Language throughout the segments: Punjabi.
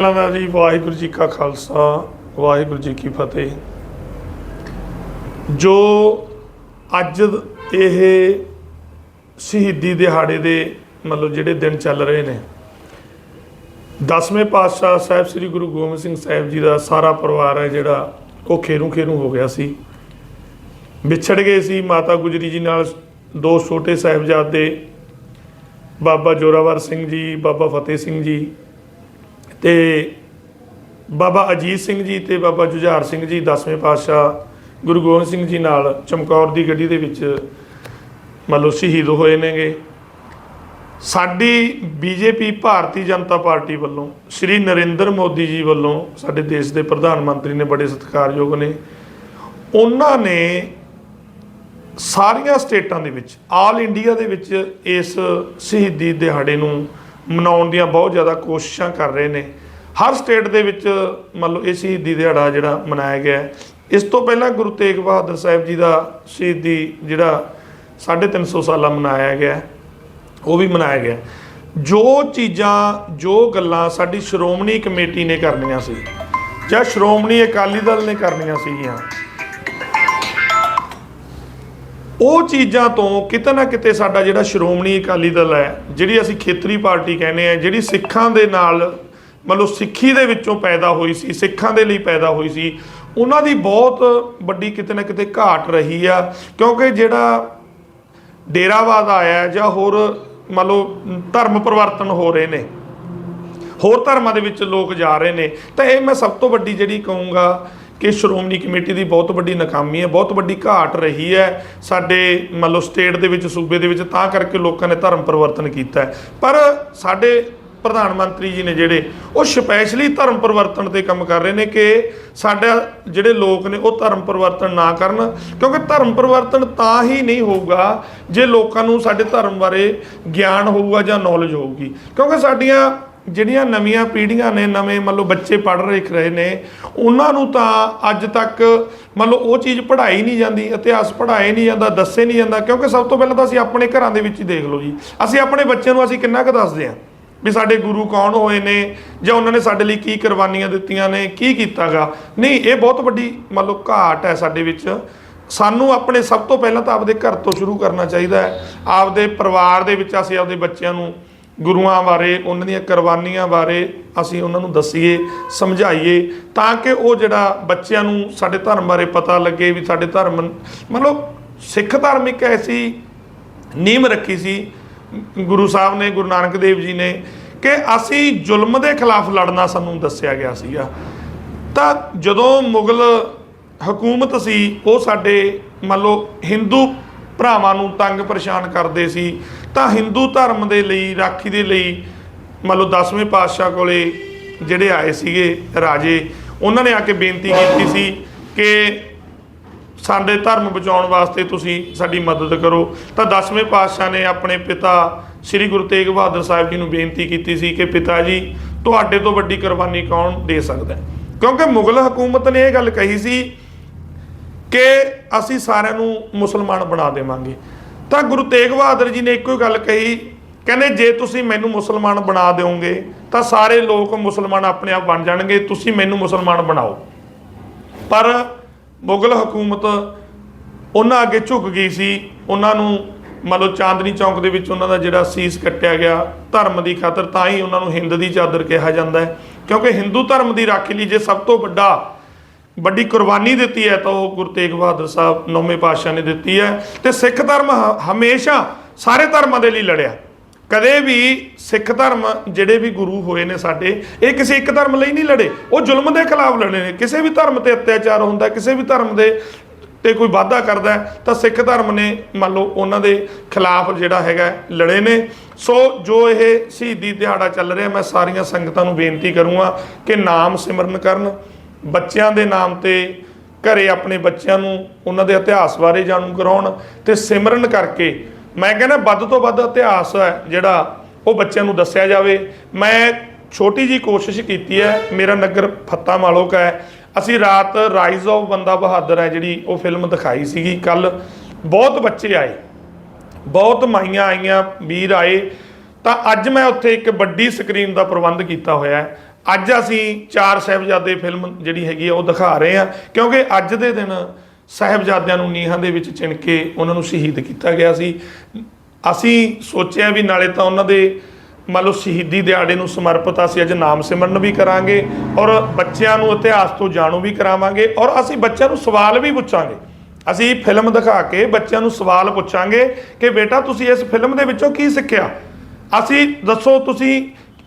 ਦਾ ਜੀ ਵਾਹਿਗੁਰੂ ਜੀ ਕਾ ਖਾਲਸਾ, ਵਾਹਿਗੁਰੂ ਜੀ ਕੀ ਫਤਿਹ। ਜੋ ਅੱਜ ਇਹ ਸ਼ਹੀਦੀ ਦਿਹਾੜੇ ਦੇ ਮਤਲਬ ਜਿਹੜੇ ਦਿਨ ਚੱਲ ਰਹੇ ਨੇ, ਦਸਵੇਂ ਪਾਤਸ਼ਾਹ ਸਾਹਿਬ ਸ੍ਰੀ ਗੁਰੂ ਗੋਬਿੰਦ ਸਿੰਘ ਸਾਹਿਬ ਜੀ ਦਾ ਸਾਰਾ ਪਰਿਵਾਰ ਹੈ ਜਿਹੜਾ, ਉਹ ਖੇਰੂ ਖੇਰੂ ਹੋ ਗਿਆ ਸੀ। ਵਿਛੜ ਗਏ ਸੀ, ਮਾਤਾ ਗੁਜਰੀ ਜੀ ਨਾਲ ਦੋ ਛੋਟੇ ਸਾਹਿਬਜ਼ਾਦੇ, ਬਾਬਾ ਜੋਰਾਵਰ ਸਿੰਘ ਜੀ, ਬਾਬਾ ਫਤਿਹ ਸਿੰਘ ਜੀ ਤੇ ਬਾਬਾ ਅਜੀਤ ਸਿੰਘ ਜੀ ਤੇ ਬਾਬਾ ਜੁਝਾਰ ਸਿੰਘ ਜੀ ਦਸਵੇਂ ਪਾਤਸ਼ਾਹ ਗੁਰੂ ਗੋਬਿੰਦ ਸਿੰਘ ਜੀ ਨਾਲ ਚਮਕੌਰ ਦੀ ਗੱਡੀ ਦੇ ਵਿੱਚ ਮੰਨ ਲਓ ਸ਼ਹੀਦ ਹੋਏ ਨੇਗੇ। ਸਾਡੀ ਬੀਜੇਪੀ ਭਾਰਤੀ ਜਨਤਾ ਪਾਰਟੀ ਵੱਲੋਂ ਸ਼੍ਰੀ ਨਰਿੰਦਰ ਮੋਦੀ ਜੀ ਵੱਲੋਂ ਸਾਡੇ ਦੇਸ਼ ਦੇ ਪ੍ਰਧਾਨ ਮੰਤਰੀ ਨੇ ਬੜੇ ਸਤਿਕਾਰਯੋਗ ਨੇ। ਉਹਨਾਂ ਨੇ ਸਾਰੀਆਂ ਸਟੇਟਾਂ ਦੇ ਵਿੱਚ, ਆਲ ਇੰਡੀਆ ਦੇ ਵਿੱਚ ਇਸ ਸ਼ਹੀਦੀ ਦਿਹਾੜੇ ਨੂੰ ਮਨਾਉਣ ਦੀਆਂ ਬਹੁਤ ਜ਼ਿਆਦਾ ਕੋਸ਼ਿਸ਼ਾਂ ਕਰ ਰਹੇ ਨੇ। ਹਰ ਸਟੇਟ ਦੇ ਵਿੱਚ ਮੰਨ ਲਓ ਇਹ ਸ਼ਹੀਦੀ ਦਿਹਾੜਾ ਜਿਹੜਾ ਮਨਾਇਆ ਗਿਆ ਇਸ ਤੋਂ ਪਹਿਲਾਂ ਗੁਰੂ ਤੇਗ ਬਹਾਦਰ ਸਾਹਿਬ ਜੀ ਦਾ ਸ਼ਹੀਦੀ ਜਿਹੜਾ 350 ਸਾਲਾਂ ਮਨਾਇਆ ਗਿਆ ਉਹ ਵੀ ਮਨਾਇਆ ਗਿਆ ਜੋ ਚੀਜ਼ਾਂ, ਜੋ ਗੱਲਾਂ ਸਾਡੀ ਸ਼੍ਰੋਮਣੀ ਕਮੇਟੀ ਨੇ ਕਰਨੀਆਂ ਸੀ, ਜਾਂ ਸ਼੍ਰੋਮਣੀ ਅਕਾਲੀ ਦਲ ਨੇ ਕਰਨੀਆਂ ਸੀਗੀਆਂ ਉਹ ਚੀਜ਼ਾਂ ਤੋਂ ਕਿਤੇ ਨਾ ਕਿਤੇ ਸਾਡਾ ਜਿਹੜਾ ਸ਼੍ਰੋਮਣੀ ਅਕਾਲੀ ਦਲ ਹੈ, ਜਿਹੜੀ ਅਸੀਂ ਖੇਤਰੀ ਪਾਰਟੀ ਕਹਿੰਦੇ ਆ ਜਿਹੜੀ ਸਿੱਖਾਂ ਦੇ ਨਾਲ ਮਤਲਬ ਸਿੱਖੀ ਦੇ ਵਿੱਚੋਂ ਪੈਦਾ ਹੋਈ ਸੀ, ਸਿੱਖਾਂ ਦੇ ਲਈ ਪੈਦਾ ਹੋਈ ਸੀ, ਉਹਨਾਂ ਦੀ ਬਹੁਤ ਵੱਡੀ ਕਿਤੇ ਨਾ ਕਿਤੇ ਘਾਟ ਰਹੀ ਆ। ਕਿਉਂਕਿ ਜਿਹੜਾ ਡੇਰਾਵਾਦ ਆਇਆ ਜਾਂ ਹੋਰ ਮੰਨ ਲਓ ਧਰਮ ਪਰਿਵਰਤਨ ਹੋ ਰਹੇ ਨੇ, ਹੋਰ ਧਰਮਾਂ ਦੇ ਵਿੱਚ ਲੋਕ ਜਾ ਰਹੇ ਨੇ, ਤਾਂ ਇਹ ਮੈਂ ਸਭ ਤੋਂ ਵੱਡੀ ਜਿਹੜੀ ਕਹੂੰਗਾ ਕਿ ਸ਼੍ਰੋਮਣੀ ਕਮੇਟੀ ਦੀ ਬਹੁਤ ਵੱਡੀ ਨਾਕਾਮੀ ਹੈ, ਬਹੁਤ ਵੱਡੀ ਘਾਟ ਰਹੀ ਹੈ ਸਾਡੇ ਮੰਨ ਲਓ ਸਟੇਟ ਦੇ ਵਿੱਚ, ਸੂਬੇ ਦੇ ਵਿੱਚ, ਤਾਂ ਕਰਕੇ ਲੋਕਾਂ ਨੇ ਧਰਮ ਪਰਿਵਰਤਨ ਕੀਤਾ ਹੈ। ਪਰ ਸਾਡੇ ਪ੍ਰਧਾਨ ਮੰਤਰੀ ਜੀ ਨੇ ਜਿਹੜੇ, ਉਹ ਸਪੈਸ਼ਲੀ ਧਰਮ ਪਰਿਵਰਤਨ ਤੇ ਕੰਮ ਕਰ ਰਹੇ ਨੇ ਕਿ ਸਾਡਾ ਜਿਹੜੇ ਲੋਕ ਨੇ, ਉਹ ਧਰਮ ਪਰਿਵਰਤਨ ਨਾ ਕਰਨ, ਕਿਉਂਕਿ ਧਰਮ ਪਰਿਵਰਤਨ ਤਾਂ ਹੀ ਨਹੀਂ ਹੋਊਗਾ ਜੇ ਲੋਕਾਂ ਨੂੰ ਸਾਡੇ ਧਰਮ ਬਾਰੇ ਗਿਆਨ ਹੋਊਗਾ ਜਾਂ ਨੌਲੇਜ ਹੋਊਗੀ। ਕਿਉਂਕਿ ਸਾਡੀਆਂ ਜਿਹੜੀਆਂ ਨਵੀਆਂ ਪੀੜ੍ਹੀਆਂ ਨੇ, ਨਵੇਂ ਮੰਨ ਲਓ ਬੱਚੇ ਪੜ੍ਹ ਰਹੇ ਰਹੇ ਨੇ, ਉਹਨਾਂ ਨੂੰ ਤਾਂ ਅੱਜ ਤੱਕ ਮੰਨ ਲਓ ਉਹ ਚੀਜ਼ ਪੜ੍ਹਾਈ ਨਹੀਂ ਜਾਂਦੀ, ਇਤਿਹਾਸ ਪੜ੍ਹਾਏ ਨਹੀਂ ਜਾਂਦਾ, ਦੱਸੇ ਨਹੀਂ ਜਾਂਦਾ, ਕਿਉਂਕਿ ਸਭ ਤੋਂ ਪਹਿਲਾਂ ਤਾਂ ਅਸੀਂ ਆਪਣੇ ਘਰਾਂ ਦੇ ਵਿੱਚ ਹੀ ਦੇਖ ਲਓ ਜੀ। ਅਸੀਂ ਆਪਣੇ ਬੱਚਿਆਂ ਨੂੰ ਅਸੀਂ ਕਿੰਨਾ ਕੁ ਦੱਸਦੇ ਹਾਂ ਵੀ ਸਾਡੇ ਗੁਰੂ ਕੌਣ ਹੋਏ ਨੇ ਜਾਂ ਉਹਨਾਂ ਨੇ ਸਾਡੇ ਲਈ ਕੀ ਕੁਰਬਾਨੀਆਂ ਦਿੱਤੀਆਂ ਨੇ, ਕੀ ਕੀਤਾਗਾ। ਨਹੀਂ, ਇਹ ਬਹੁਤ ਵੱਡੀ ਮੰਨ ਲਓ ਘਾਟ ਹੈ ਸਾਡੇ ਵਿੱਚ। ਸਾਨੂੰ ਆਪਣੇ ਸਭ ਤੋਂ ਪਹਿਲਾਂ ਤਾਂ ਆਪਦੇ ਘਰ ਤੋਂ ਸ਼ੁਰੂ ਕਰਨਾ ਚਾਹੀਦਾ ਹੈ। ਆਪਦੇ ਪਰਿਵਾਰ ਦੇ ਵਿੱਚ ਅਸੀਂ ਆਪਦੇ ਬੱਚਿਆਂ ਨੂੰ ਗੁਰੂਆਂ ਬਾਰੇ, ਉਹਨਾਂ ਦੀਆਂ ਕੁਰਬਾਨੀਆਂ ਬਾਰੇ ਅਸੀਂ ਉਹਨਾਂ ਨੂੰ ਦੱਸੀਏ, ਸਮਝਾਈਏ, ਤਾਂ ਕਿ ਉਹ ਜਿਹੜਾ ਬੱਚਿਆਂ ਨੂੰ ਸਾਡੇ ਧਰਮ ਬਾਰੇ ਪਤਾ ਲੱਗੇ ਵੀ ਸਾਡੇ ਧਰਮ ਮਤਲਬ ਸਿੱਖ ਧਰਮ ਇੱਕ ਐਸੀ ਨੀਮ ਰੱਖੀ ਸੀ, ਗੁਰੂ ਸਾਹਿਬ ਨੇ, ਗੁਰੂ ਨਾਨਕ ਦੇਵ ਜੀ ਨੇ, ਕਿ ਅਸੀਂ ਜ਼ੁਲਮ ਦੇ ਖਿਲਾਫ ਲੜਨਾ ਸਾਨੂੰ ਦੱਸਿਆ ਗਿਆ ਸੀਗਾ। ਤਾਂ ਜਦੋਂ ਮੁਗਲ ਹਕੂਮਤ ਸੀ, ਉਹ ਸਾਡੇ ਮੰਨ ਲਓ ਹਿੰਦੂ ਭਰਾਵਾਂ ਨੂੰ ਤੰਗ ਪਰੇਸ਼ਾਨ ਕਰਦੇ ਸੀ, ਤਾਂ ਹਿੰਦੂ ਧਰਮ ਦੇ ਲਈ, ਰਾਖੀ ਦੇ ਲਈ ਮੰਨ ਲਓ 10ਵੇਂ ਪਾਤਸ਼ਾਹ ਕੋਲੇ ਜਿਹੜੇ ਆਏ ਸੀਗੇ ਰਾਜੇ, ਉਹਨਾਂ ਨੇ ਆ ਕੇ ਬੇਨਤੀ ਕੀਤੀ ਸੀ ਕਿ ਸਾਡੇ ਧਰਮ ਬਚਾਉਣ ਵਾਸਤੇ ਤੁਸੀਂ ਸਾਡੀ ਮਦਦ ਕਰੋ ਤਾਂ 10ਵੇਂ ਪਾਤਸ਼ਾਹ ਨੇ ਆਪਣੇ ਪਿਤਾ ਸ੍ਰੀ ਗੁਰੂ ਤੇਗ ਬਹਾਦਰ ਸਾਹਿਬ ਜੀ ਨੂੰ ਬੇਨਤੀ ਕੀਤੀ ਸੀ ਕਿ ਪਿਤਾ ਜੀ, ਤੁਹਾਡੇ ਤੋਂ ਵੱਡੀ ਕੁਰਬਾਨੀ ਕੌਣ ਦੇ ਸਕਦਾ ਹੈ? ਕਿਉਂਕਿ ਮੁਗਲ ਹਕੂਮਤ ਨੇ ਇਹ ਗੱਲ ਕਹੀ ਸੀ ਕਿ ਅਸੀਂ ਸਾਰਿਆਂ ਨੂੰ ਮੁਸਲਮਾਨ ਬਣਾ ਦੇਵਾਂਗੇ। ਤਾਂ ਗੁਰੂ ਤੇਗ ਬਹਾਦਰ ਜੀ ਨੇ ਇੱਕੋ ਹੀ ਗੱਲ ਕਹੀ, ਕਹਿੰਦੇ ਜੇ ਤੁਸੀਂ ਮੈਨੂੰ ਮੁਸਲਮਾਨ ਬਣਾ ਦਿਓਗੇ, ਤਾਂ ਸਾਰੇ ਲੋਕ ਮੁਸਲਮਾਨ ਆਪਣੇ ਆਪ ਬਣ ਜਾਣਗੇ, ਤੁਸੀਂ ਮੈਨੂੰ ਮੁਸਲਮਾਨ ਬਣਾਓ। ਪਰ ਮੁਗਲ ਹਕੂਮਤ ਉਹਨਾਂ ਅੱਗੇ ਝੁਕ ਗਈ ਸੀ, ਉਹਨਾਂ ਨੂੰ ਮੰਨ ਲਓ ਚਾਂਦਨੀ ਚੌਂਕ ਦੇ ਵਿੱਚ ਉਹਨਾਂ ਦਾ ਜਿਹੜਾ ਸੀਸ ਕੱਟਿਆ ਗਿਆ, ਧਰਮ ਦੀ ਖਾਤਰ ਤਾਂ ਹੀ ਉਹਨਾਂ ਨੂੰ ਹਿੰਦ ਦੀ ਚਾਦਰ ਕਿਹਾ ਜਾਂਦਾ ਹੈ। ਕਿਉਂਕਿ ਹਿੰਦੂ ਧਰਮ ਦੀ ਰਾਖੀ ਲਈ ਜੇ ਸਭ ਤੋਂ ਵੱਡਾ ਵੱਡੀ ਕੁਰਬਾਨੀ ਦਿੱਤੀ ਹੈ ਤਾਂ ਉਹ ਗੁਰੂ ਤੇਗ ਬਹਾਦਰ ਸਾਹਿਬ ਨੌਵੇਂ ਪਾਤਸ਼ਾਹ ਨੇ ਦਿੱਤੀ ਹੈ ਤੇ ਸਿੱਖ ਧਰਮ ਹ- ਹਮੇਸ਼ਾ ਸਾਰੇ ਧਰਮਾਂ ਦੇ ਲਈ ਲੜਿਆ। ਕਦੇ ਵੀ ਸਿੱਖ ਧਰਮ ਜਿਹੜੇ ਵੀ ਗੁਰੂ ਹੋਏ ਨੇ ਸਾਡੇ, ਇਹ ਕਿਸੇ ਇੱਕ ਧਰਮ ਲਈ ਨਹੀਂ ਲੜੇ। ਉਹ ਜ਼ੁਲਮ ਦੇ ਖਿਲਾਫ ਲੜੇ ਨੇ। ਕਿਸੇ ਵੀ ਧਰਮ ਤੇ ਅਤਿਆਚਾਰ ਹੁੰਦਾ, ਕਿਸੇ ਵੀ ਧਰਮ ਦੇ ਤੇ ਕੋਈ ਵਾਅਦਾ ਕਰਦਾ ਤਾਂ ਸਿੱਖ ਧਰਮ ਨੇ ਮੰਨ ਲਓ ਉਹਨਾਂ ਦੇ ਖਿਲਾਫ ਜਿਹੜਾ ਹੈਗਾ ਲੜੇ ਨੇ। ਸੋ ਜੋ ਇਹ ਸ਼ਹੀਦੀ ਦਿਹਾੜਾ ਚੱਲ ਰਿਹਾ, ਮੈਂ ਸਾਰੀਆਂ ਸੰਗਤਾਂ ਨੂੰ ਬੇਨਤੀ ਕਰੂੰਗਾ ਕਿ ਨਾਮ ਸਿਮਰਨ ਕਰਨ ਬੱਚਿਆਂ ਦੇ ਨਾਮ ਤੇ ਘਰੇ ਆਪਣੇ ਬੱਚਿਆਂ ਨੂੰ ਉਹਨਾਂ ਦੇ ਇਤਿਹਾਸ ਬਾਰੇ ਜਾਣੂ ਕਰਾਉਣ ਤੇ ਸਿਮਰਨ ਕਰਕੇ ਮੈਂ ਕਹਿੰਦਾ ਵੱਧ ਤੋਂ ਵੱਧ ਇਤਿਹਾਸ ਹੈ ਜਿਹੜਾ ਉਹ ਬੱਚਿਆਂ ਨੂੰ ਦੱਸਿਆ ਜਾਵੇ। ਮੈਂ ਛੋਟੀ ਜੀ ਕੋਸ਼ਿਸ਼ ਕੀਤੀ ਹੈ, ਮੇਰਾ ਨਗਰ ਫੱਤਾ ਮਾਲੋਕ ਹੈ। ਅਸੀਂ ਰਾਤ ਰਾਈਜ਼ ਆਫ ਬੰਦਾ ਬਹਾਦਰ ਹੈ ਜਿਹੜੀ ਉਹ ਫਿਲਮ ਦਿਖਾਈ ਸੀਗੀ। ਕੱਲ ਬਹੁਤ ਬੱਚੇ ਆਏ, ਬਹੁਤ ਮਾਈਆਂ ਆਈਆਂ, ਵੀਰ ਆਏ। ਤਾਂ ਅੱਜ ਮੈਂ ਉੱਥੇ ਇੱਕ ਵੱਡੀ ਸਕਰੀਨ ਦਾ ਪ੍ਰਬੰਧ ਕੀਤਾ ਹੋਇਆ ਹੈ। ਅੱਜ ਅਸੀਂ ਚਾਰ ਸਾਹਿਬਜ਼ਾਦੇ ਫਿਲਮ ਜਿਹੜੀ ਹੈਗੀ ਆ ਉਹ ਦਿਖਾ ਰਹੇ ਆ ਕਿਉਂਕਿ ਅੱਜ ਦੇ ਦਿਨ ਸਾਹਿਬਜ਼ਾਦਿਆਂ ਨੂੰ ਨੀਹਾਂ ਦੇ ਵਿੱਚ ਚਿਣ ਕੇ ਉਹਨਾਂ ਨੂੰ ਸ਼ਹੀਦ ਕੀਤਾ ਗਿਆ ਸੀ। ਅਸੀਂ ਸੋਚਿਆ ਵੀ ਨਾਲੇ ਤਾਂ ਉਹਨਾਂ ਦੇ ਮੰਨ ਲਓ ਸ਼ਹੀਦੀ ਦਿਹਾੜੇ ਨੂੰ ਸਮਰਪਿਤ ਅਸੀਂ ਅੱਜ ਨਾਮ ਸਿਮਰਨ ਵੀ ਕਰਾਂਗੇ ਔਰ ਬੱਚਿਆਂ ਨੂੰ ਇਤਿਹਾਸ ਤੋਂ ਜਾਣੂ ਵੀ ਕਰਾਵਾਂਗੇ ਔਰ ਅਸੀਂ ਬੱਚਿਆਂ ਨੂੰ ਸਵਾਲ ਵੀ ਪੁੱਛਾਂਗੇ। ਅਸੀਂ ਫਿਲਮ ਦਿਖਾ ਕੇ ਬੱਚਿਆਂ ਨੂੰ ਸਵਾਲ ਪੁੱਛਾਂਗੇ ਕਿ ਬੇਟਾ ਤੁਸੀਂ ਇਸ ਫਿਲਮ ਦੇ ਵਿੱਚੋਂ ਕੀ ਸਿੱਖਿਆ? ਅਸੀਂ ਦੱਸੋ ਤੁਸੀਂ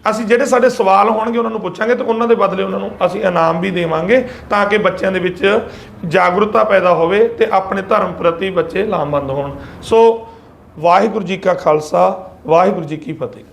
ਅਸੀਂ ਜਿਹੜੇ ਸਾਡੇ ਸਵਾਲ ਹੋਣਗੇ ਉਹਨਾਂ ਨੂੰ ਪੁੱਛਾਂਗੇ ਤੇ ਉਹਨਾਂ ਦੇ ਬਦਲੇ ਉਹਨਾਂ ਨੂੰ ਅਸੀਂ ਇਨਾਮ ਵੀ ਦੇਵਾਂਗੇ ਤਾਂ ਕਿ ਬੱਚਿਆਂ ਦੇ ਵਿੱਚ ਜਾਗਰੂਕਤਾ ਪੈਦਾ ਹੋਵੇ ਤੇ ਆਪਣੇ ਧਰਮ ਪ੍ਰਤੀ ਬੱਚੇ ਲਾਮਬੰਦ ਹੋਣ। ਸੋ ਵਾਹਿਗੁਰੂ ਜੀ ਕਾ ਖਾਲਸਾ, ਵਾਹਿਗੁਰੂ ਜੀ ਕੀ ਫਤਿਹ।